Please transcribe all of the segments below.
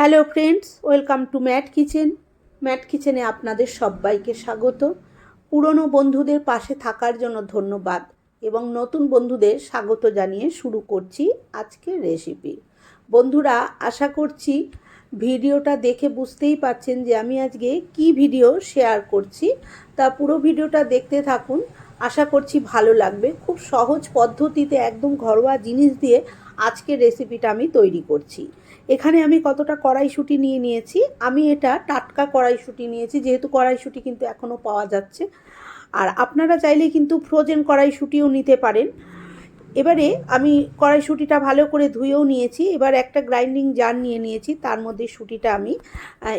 Hello friends, welcome to Matt kitchen. Matt কিচেনে আপনাদের সবাইকে স্বাগত। পুরনো বন্ধুদের পাশে থাকার জন্য ধন্যবাদ এবং নতুন বন্ধুদের স্বাগত জানিয়ে শুরু করছি আজকের রেসিপি। বন্ধুরা, আশা করছি ভিডিওটা দেখে বুঝতেই পারছেন যে আমি আজকে কি ভিডিও শেয়ার করছি। তা পুরো ভিডিওটা দেখতে থাকুন। আশা করছি ভালো লাগবে। খুব সহজ পদ্ধতিতে একদম ঘরোয়া জিনিস দিয়ে আজকের রেসিপিটা আমি তৈরি করছি। এখানে আমি কতটা কড়াইশুঁটি নিয়ে নিয়েছি? আমি এটা টাটকা কড়াইশুঁটি নিয়েছি, যেহেতু কড়াইশুঁটি কিন্তু এখনও পাওয়া যাচ্ছে। আর আপনারা চাইলে কিন্তু ফ্রোজেন কড়াইশুঁটিও নিতে পারেন। এবারে আমি কড়াইশুঁটিটা ভালো করে ধুয়েও নিয়েছি। এবার একটা গ্রাইন্ডিং জার নিয়ে নিয়েছি, তার মধ্যে শুঁটিটা আমি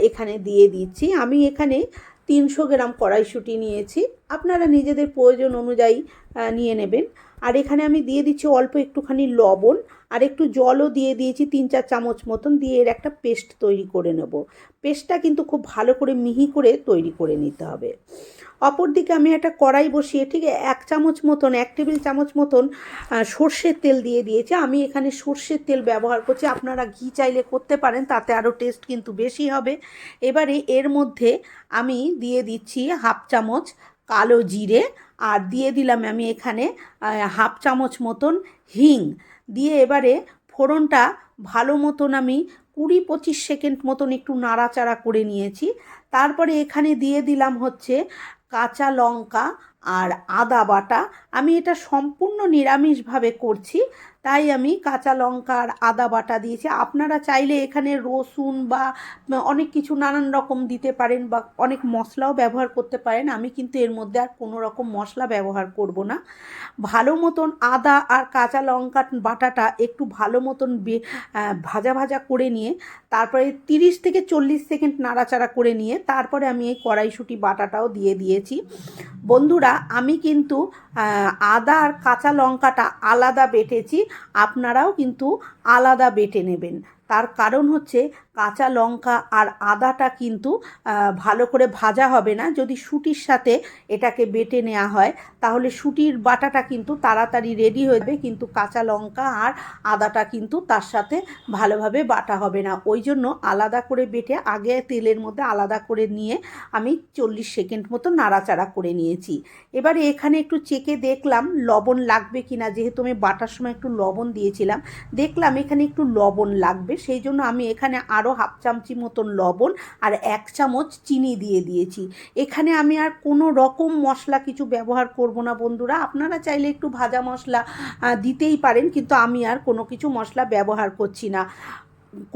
এখানে দিয়ে দিচ্ছি। আমি এখানে তিনশো গ্রাম কড়াইশুঁটি নিয়েছি। আপনারা নিজেদের প্রয়োজন অনুযায়ী নিয়ে নেবেন। আর এখানে আমি দিয়ে দিচ্ছি অল্প একটুখানি লবণ আর একটু জলও দিয়ে দিয়েছি তিন চার চামচ মতন দিয়ে এর একটা পেস্ট তৈরি করে নেব। পেস্টটা কিন্তু খুব ভালো করে মিহি করে তৈরি করে নিতে হবে। অপরদিকে আমি একটা কড়াই বসিয়ে ঠিক এক চামচ মতন, এক টেবিল চামচ মতন সর্ষের তেল দিয়ে দিয়েছি। আমি এখানে সর্ষের তেল ব্যবহার করছি। আপনারা ঘি চাইলে করতে পারেন, তাতে আরও টেস্ট কিন্তু বেশি হবে। এবারে এর মধ্যে আমি দিয়ে দিচ্ছি হাফ চামচ কালো জিরে আর দিয়ে দিলাম আমি এখানে হাফ চামচ মতন হিং। দিয়ে এবারে ফোড়নটা ভালো মতন আমি কুড়ি পঁচিশ সেকেন্ড মতন একটু নাড়াচাড়া করে নিয়েছি। তারপরে এখানে দিয়ে দিলাম হচ্ছে কাঁচা লঙ্কা আর আদা বাটা। আমি এটা সম্পূর্ণ নিরামিষভাবে করছি। তাই আমি কাঁচা লঙ্কা আর আদা বাটা দিয়েছি। আপনারা চাইলে এখানে রসুন বা অনেক কিছু নানান রকম দিতে পারেন বা অনেক মশলাও ব্যবহার করতে পারেন। আমি কিন্তু এর মধ্যে আর কোনো রকম মশলা ব্যবহার করব না। ভালো মতন আদা আর কাঁচা লঙ্কা বাটাটা একটু ভালো মতন ভাজা ভাজা করে নিয়ে, তারপরে তিরিশ থেকে চল্লিশ সেকেন্ড নাড়াচাড়া করে নিয়ে, তারপরে আমি এই কড়াইশুঁটি বাটাটাও দিয়ে দিয়েছি। বন্ধুরা, আমি কিন্তু আদা আর কাঁচা লঙ্কাটা আলাদা বেটেছি আপনারাও কিন্তু আলাদা বেটে নেবেন। তার কারণ হচ্ছে কাঁচা লঙ্কা আর আদাটা কিন্তু ভালো করে ভাজা হবে না। যদি শুটির সাথে এটাকে বেটে নেওয়া হয়, তাহলে শুটির বাটাটা কিন্তু তাড়াতাড়ি রেডি হয়ে যাবে। কিন্তু কাঁচা লঙ্কা আর আদাটা কিন্তু তার সাথে ভালোভাবে বাটা হবে না। ওই জন্য আলাদা করে বেটে আগে তেলের মধ্যে আলাদা করে নিয়ে আমি চল্লিশ সেকেন্ড মতো নাড়াচাড়া করে নিয়েছি। এবারে এখানে একটু চেকে দেখলাম লবণ লাগবে কি না যেহেতু আমি বাটার সময় একটু লবণ দিয়েছিলাম, দেখলাম এখানে একটু লবণ লাগবে। সেই জন্য আমি এখানে আরও হাফ চামচি মতন লবণ আর এক চামচ চিনি দিয়ে দিয়েছি। এখানে আমি আর কোনো রকম মশলা কিছু ব্যবহার করব না বন্ধুরা। আপনারা চাইলে একটু ভাজা মশলা দিতেই পারেন, কিন্তু আমি আর কোনো কিছু মশলা ব্যবহার করছি না।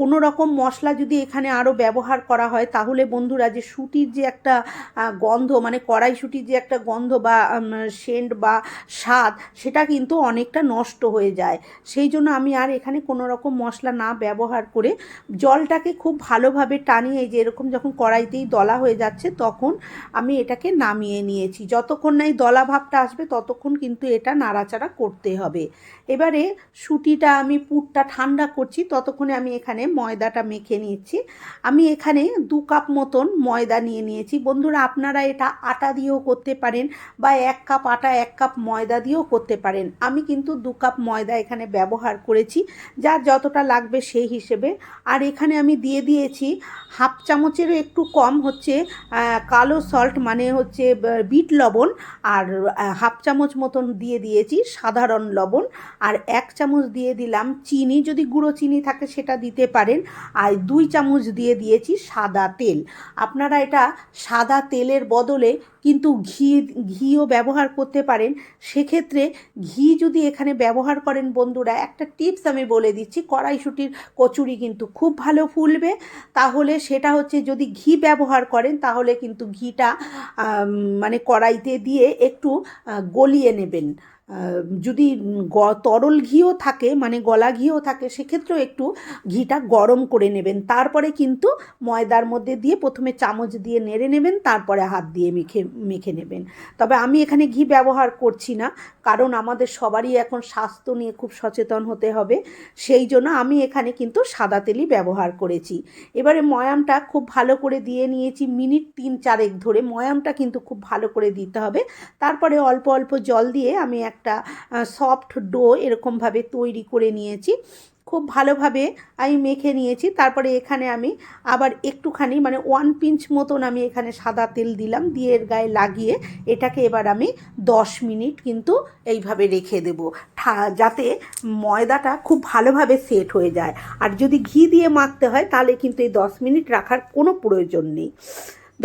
কোনো রকম মশলা যদি এখানে আরও ব্যবহার করা হয়, তাহলে বন্ধুরা যে শুটির যে একটা গন্ধ মানে কড়াই কড়াইশুটির যে একটা গন্ধ বা সেন্ট বা স্বাদ, সেটা কিন্তু অনেকটা নষ্ট হয়ে যায়। সেই জন্য আমি আর এখানে কোনো রকম মশলা না ব্যবহার করে জলটাকে খুব ভালোভাবে টানিয়ে যে এরকম যখন কড়াইতেই দলা হয়ে যাচ্ছে, তখন আমি এটাকে নামিয়ে নিয়েছি। যতক্ষণ না এই দলা ভাবটা আসবে, ততক্ষণ কিন্তু এটা নাড়াচাড়া করতে হবে। এবারে সুটিটা আমি পুরটা ঠান্ডা করছি, ততক্ষণে আমি এখানে ময়দাটা মেখে নিচ্ছি আমি এখানে দু কাপ মতন ময়দা নিয়ে নিয়েছি। বন্ধুরা, আপনারা এটা আটা দিয়েও করতে পারেন বা এক কাপ আটা, এক কাপ ময়দা দিয়েও করতে পারেন। আমি কিন্তু দু কাপ ময়দা এখানে ব্যবহার করেছি যার যতটা লাগবে সেই হিসেবে। আর এখানে আমি দিয়ে দিয়েছি হাফ চামচেরও একটু কম হচ্ছে কালো সল্ট মানে হচ্ছে বিট লবণ। আর হাফ চামচ মতন দিয়ে দিয়েছি সাধারণ লবণ। আর এক চামচ দিয়ে দিলাম চিনি। যদি গুঁড়ো চিনি থাকে, সেটা দিতে পারেন। আর দুই চামচ দিয়ে দিয়েছি সাদা তেল। আপনারা এটা সাদা তেলের বদলে কিন্তু ঘি, ঘিও ব্যবহার করতে পারেন। সেক্ষেত্রে ঘি যদি এখানে ব্যবহার করেন বন্ধুরা, একটা টিপস আমি বলে দিচ্ছি, কড়াইশুটির কচুরি কিন্তু খুব ভালো ফুলবে। তাহলে সেটা হচ্ছে যদি ঘি ব্যবহার করেন, তাহলে কিন্তু ঘিটা মানে কড়াইতে দিয়ে একটু গলিয়ে নেবেন। যদি গ- তরল ঘিও থাকে মানে গলা ঘিও থাকে, সেক্ষেত্রেও একটু ঘিটা গরম করে নেবেন। তারপরে কিন্তু ময়দার মধ্যে দিয়ে প্রথমে চামচ দিয়ে নেড়ে নেবেন, তারপরে হাত দিয়ে মেখে মেখে নেবেন। তবে আমি এখানে ঘি ব্যবহার করছি না, কারণ আমাদের সবারই এখন স্বাস্থ্য নিয়ে খুব সচেতন হতে হবে। সেই জন্য আমি এখানে কিন্তু সাদা তেলই ব্যবহার করেছি। এবারে ময়ামটা খুব ভালো করে দিয়ে নিয়েছি, মিনিট তিন চারেক ধরে। ময়ামটা কিন্তু খুব ভালো করে দিতে হবে। তারপরে অল্প অল্প জল দিয়ে আমি একটা সফট ডো এরকমভাবে তৈরি করে নিয়েছি। খুব ভালোভাবে আমি মেখে নিয়েছি। তারপরে এখানে আমি আবার একটুখানি মানে ওয়ান পিঞ্চ মতন আমি এখানে সাদা তেল দিলাম। দিয়ে এর গায়ে লাগিয়ে এটাকে এবার আমি দশ মিনিট কিন্তু এইভাবে রেখে দেব। যাতে ময়দাটা খুব ভালোভাবে সেট হয়ে যায়। আর যদি ঘি দিয়ে মাখতে হয়, তাহলে কিন্তু এই দশ মিনিট রাখার কোনো প্রয়োজন নেই।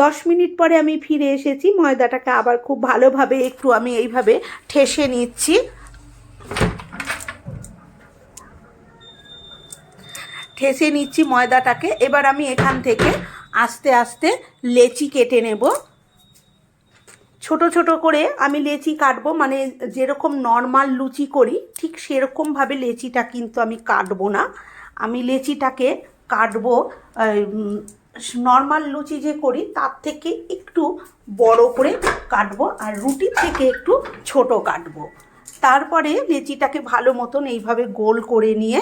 দশ মিনিট পরে আমি ফিরে এসেছি। ময়দাটাকে আবার খুব ভালোভাবে একটু আমি এইভাবে ঠেসে নিচ্ছি। ঠেসে নিচ্ছি ময়দাটাকে। এবার আমি এখান থেকে আস্তে আস্তে লেচি কেটে নেব। ছোট ছোট করে আমি লেচি কাটবো। মানে যেরকম নর্মাল লুচি করি, ঠিক সেরকমভাবে লেচিটা কিন্তু আমি কাটবো না। আমি লেচিটাকে কাটবো নর্মাল লুচি যে করি, তার থেকে একটু বড় করে কাটবো আর রুটির থেকে একটু ছোট কাটবো। তারপরে লেচিটাকে ভালো মতন এইভাবে গোল করে নিয়ে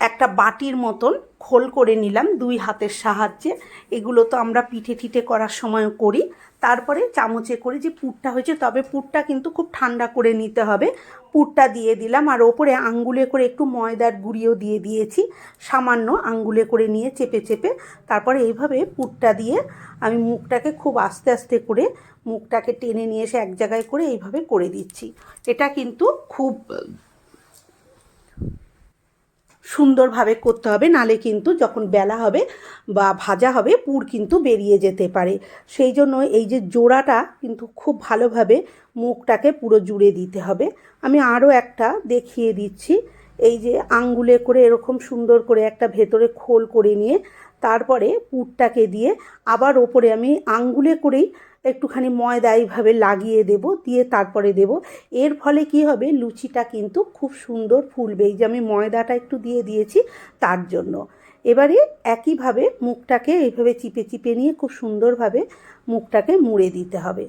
একটা বাটির মতন খোল করে নিলাম দুই হাতের সাহায্যে। এগুলো তো আমরা পিঠে ঠিঠে করার সময় করি। তারপরে চামচে করে যে পুরটা হয়েছে, তবে পুরটা কিন্তু খুব ঠান্ডা করে নিতে হবে। পুরটা দিয়ে দিলাম আর ওপরে আঙ্গুলে করে একটু ময়দার গুঁড়িও দিয়ে দিয়েছি। সামান্য আঙ্গুলে করে নিয়ে চেপে চেপে তারপরে এইভাবে পুরটা দিয়ে আমি মুখটাকে খুব আস্তে আস্তে করে মুখটাকে টেনে নিয়ে এসে এক জায়গায় করে এইভাবে করে দিচ্ছি। এটা কিন্তু খুব সুন্দরভাবে করতে হবে, নালে কিন্তু যখন বেলা হবে বা ভাজা হবে পুর কিন্তু বেরিয়ে যেতে পারে। সেই জন্য এই যে জোড়াটা কিন্তু খুব ভালোভাবে মুখটাকে পুরো জুড়ে দিতে হবে। আমি আরও একটা দেখিয়ে দিচ্ছি। এই যে আঙ্গুলে করে এরকম সুন্দর করে একটা ভেতরে খোল করে নিয়ে তারপরে পুরটাকে দিয়ে আবার ওপরে আমি আঙ্গুলে করেই একটুখানি ময়দা এইভাবে লাগিয়ে দেব, দিয়ে তারপরে দেব। এর ফলে কি হবে, লুচিটা কিন্তু খুব সুন্দর ফুলবে। এই যে আমি ময়দাটা একটু দিয়ে দিয়েছি তার জন্য। এবারে একইভাবে মুখটাকে এইভাবে চিপে চিপে নিয়ে খুব সুন্দরভাবে মুখটাকে মুড়ে দিতে হবে।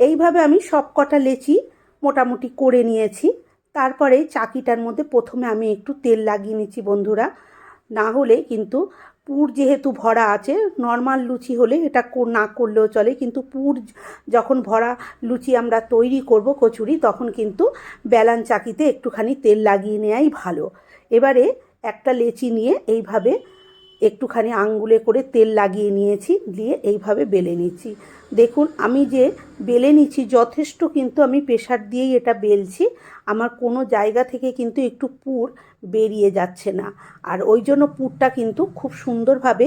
এইভাবে আমি সব কটা লেচি মোটামুটি করে নিয়েছি। তারপরে চাকিটার মধ্যে প্রথমে আমি একটু তেল লাগিয়ে নিচ্ছি বন্ধুরা। না হলে কিন্তু পুর যেহেতু ভরা আছে নর্মাল লুচি হলে এটা না করলেও চলে। কিন্তু পুর যখন ভরা লুচি আমরা তৈরি করব কচুরি, তখন কিন্তু বেলান চাকিতে একটুখানি তেল লাগিয়ে নেওয়াই ভালো। এবারে একটা লেচি নিয়ে এইভাবে একটুখানি আঙ্গুলে করে তেল লাগিয়ে নিয়েছি, দিয়ে এইভাবে বেলে নিচ্ছি। দেখুন, আমি যে বেলে নিচ্ছি, যথেষ্ট কিন্তু আমি প্রেশার দিয়েই এটা বেলছি। আমার কোনো জায়গা থেকে কিন্তু একটু পুর বেরিয়ে যাচ্ছে না। আর ওই জন্য পুরটা কিন্তু খুব সুন্দরভাবে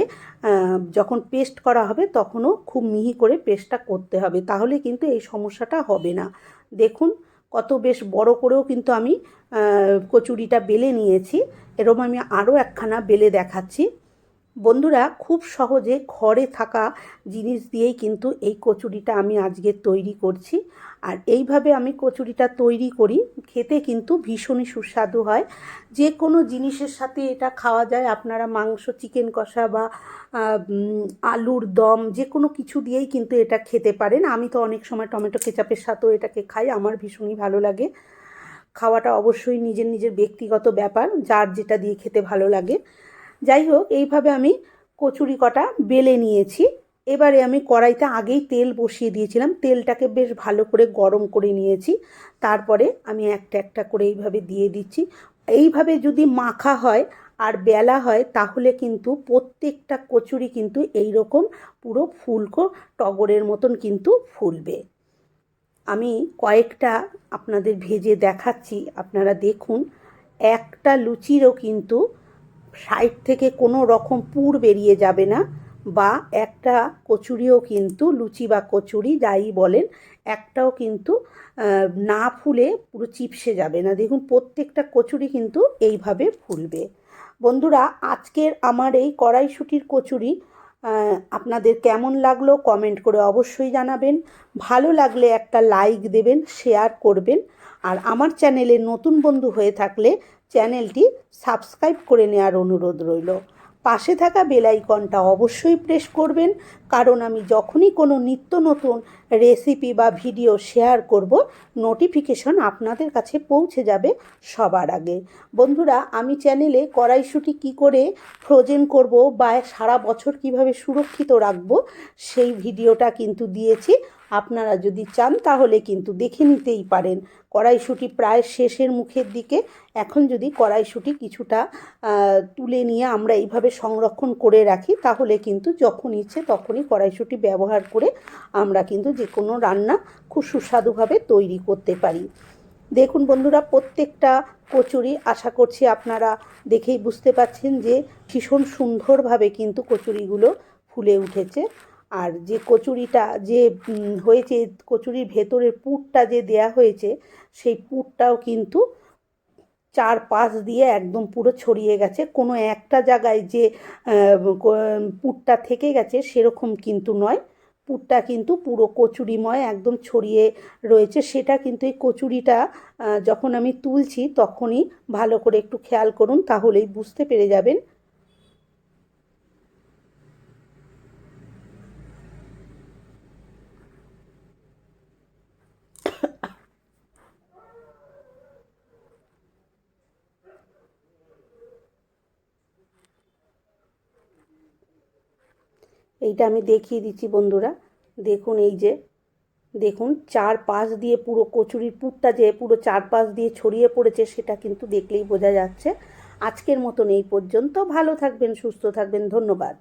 যখন পেস্ট করা হবে, তখনও খুব মিহি করে পেস্টটা করতে হবে। তাহলে কিন্তু এই সমস্যাটা হবে না। দেখুন, কত বেশ বড় করেও কিন্তু আমি কচুরিটা বেলে নিয়েছি। এরকম আমি আরও একখানা বেলে দেখাচ্ছি। বন্ধুরা, খুব সহজে ঘরে থাকা জিনিস দিয়েই কিন্তু এই কচুরিটা আমি আজকে তৈরি করছি। আর এইভাবে আমি কচুরিটা তৈরি করি, খেতে কিন্তু ভীষণই সুস্বাদু হয়। যে কোনো জিনিসের সাথে এটা খাওয়া যায়, আপনারা মাংস, চিকেন কষা বা আলুর দম যে কোনো কিছু দিয়েই কিন্তু এটা খেতে পারেন। আমি তো অনেক সময় টমেটো কেচাপের সাথেও এটাকে খাই, আমার ভীষণই ভালো লাগে। খাওয়াটা অবশ্যই নিজের নিজের ব্যক্তিগত ব্যাপার, যার যেটা দিয়ে খেতে ভালো লাগে। যাই হোক এইভাবে আমি কচুরি কটা বেলে নিয়েছি। এবারে আমি কড়াইতে আগেই তেল বসিয়ে দিয়েছিলাম। তেলটাকে বেশ ভালো করে গরম করে নিয়েছি। তারপরে আমি একটা একটা করে এইভাবে দিয়ে দিচ্ছি। এইভাবে যদি মাখা হয় আর বেলা হয়, তাহলে কিন্তু প্রত্যেকটা কচুরি কিন্তু এই রকম পুরো ফুলকো টগরের মতন কিন্তু ফুলবে। আমি কয়েকটা আপনাদের ভেজে দেখাচ্ছি, আপনারা দেখুন। একটা লুচিরও কিন্তু সাইড থেকে কোনো রকম পুর বেরিয়ে যাবে না বা একটা কচুরিও কিন্তু লুচি বা কচুরি যাই বলেন, একটাও কিন্তু না ফুলে পুরো চিপসে যাবে না। দেখুন, প্রত্যেকটা কচুরি কিন্তু এইভাবে ফুলবে। বন্ধুরা, আজকের আমার এই কড়াইশুটির কচুরি আপনাদের কেমন লাগল কমেন্ট করে অবশ্যই জানাবেন। ভালো লাগলে একটা লাইক দেবেন, শেয়ার করবেন। আর আমার চ্যানেলে নতুন বন্ধু হয়ে থাকলে চ্যানেলটি সাবস্ক্রাইব করে নেওয়ার অনুরোধ রইল। পাশে থাকা বেলাইকনটা অবশ্যই প্রেস করবেন, কারণ আমি যখনই কোনো নিত্য নতুন রেসিপি বা ভিডিও শেয়ার করব, নোটিফিকেশন আপনাদের কাছে পৌঁছে যাবে সবার আগে। বন্ধুরা, আমি চ্যানেলে কড়াইশুঁটি কী করে ফ্রোজেন করব বা সারা বছর কীভাবে সুরক্ষিত রাখব, সেই ভিডিওটা কিন্তু দিয়েছি। আপনারা যদি চান তাহলে কিন্তু দেখে নিতেই পারেন। কড়াইশুঁটি প্রায় শেষের মুখের দিকে। এখন যদি কড়াইশুঁটি কিছুটা তুলে নিয়ে আমরা এইভাবে সংরক্ষণ করে রাখি, তাহলে কিন্তু যখন ইচ্ছে তখনই কড়াইশুঁটি ব্যবহার করে আমরা কিন্তু যে কোনো রান্না খুব সুস্বাদুভাবে তৈরি করতে পারি। দেখুন বন্ধুরা, প্রত্যেকটা কচুরি আশা করছি আপনারা দেখেই বুঝতে পাচ্ছেন যে ভীষণ সুন্দরভাবে কিন্তু কচুরিগুলো ফুলে উঠেছে। আর যে কচুরিটা, যে হয়েছে কচুরির ভেতরের পুরটা যে দেয়া হয়েছে, সেই পুরটাও কিন্তু চার পাশ দিয়ে একদম পুরো ছড়িয়ে গেছে। কোনো একটা জায়গায় যে পুরটা থেকে গেছে সেরকম কিন্তু নয়। পুরটা কিন্তু পুরো কচুরিময় একদম ছড়িয়ে রয়েছে। সেটা কিন্তু এই কচুরিটা যখন আমি তুলছি তখনই ভালো করে একটু খেয়াল করুন, তাহলেই বুঝতে পেরে যাবেন এইটা আমি দেখিয়ে দিচ্ছি বন্ধুরা। দেখুন এই যে, দেখুন চার পাশ দিয়ে পুরো কচুরির পুরটা যে পুরো চার পাশ দিয়ে ছড়িয়ে পড়েছে সেটা কিন্তু দেখলেই বোঝা যাচ্ছে। আজকের মতন এই পর্যন্ত। ভালো থাকবেন, সুস্থ থাকবেন। ধন্যবাদ।